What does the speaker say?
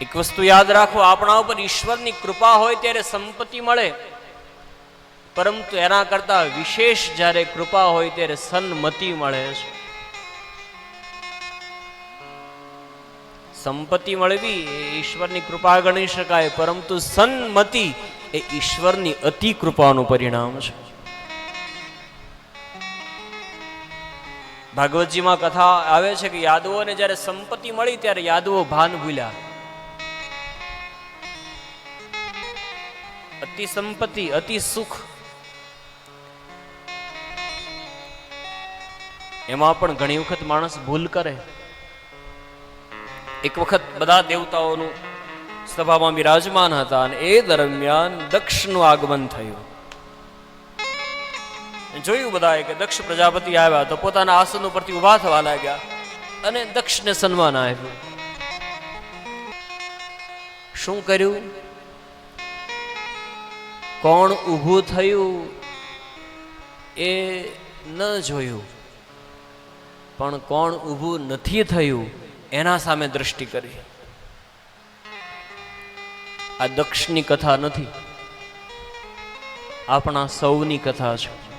એક વસ્તુ યાદ રાખો, આપણા ઉપર ઈશ્વરની કૃપા હોય ત્યારે સંપત્તિ મળે. પરંતુ એના કરતા વિશેષ જ્યારે કૃપા હોય ત્યારે સન્મતિ મળે છે. સંપત્તિ મળવી એ ઈશ્વરની કૃપા ગણી શકાય, પરંતુ સન્મતિ એ ઈશ્વરની અતિ કૃપાનું પરિણામ છે. ભાગવતજીમાં કથા આવે છે કે યાદવોને જ્યારે સંપત્તિ મળી ત્યારે યાદવો ભાન ભૂલ્યા. અતિ સંપત્તિ, અતિ સુખ. એમાં પણ ઘણી વખત માણસ ભૂલ કરે. એક વખત બધા દેવતાઓનું સભામાં બિરાજમાન હતા અને એ દરમિયાન દક્ષનું આગમન થયું. જોયું બધાએ કે દક્ષ પ્રજાપતિ આવ્યા તો પોતાના આસન ઉપરથી ઊભા થવા લાગ્યા અને દક્ષને સન્માન આપ્યું. શું કર્યું? કોણ ઊભું થયું એ ન જોયું. પણ કોણ ઊભું નથી થયું એના સામે દ્રષ્ટિ કરી. આ દક્ષની કથા નથી. આપણા સૌની કથા છે.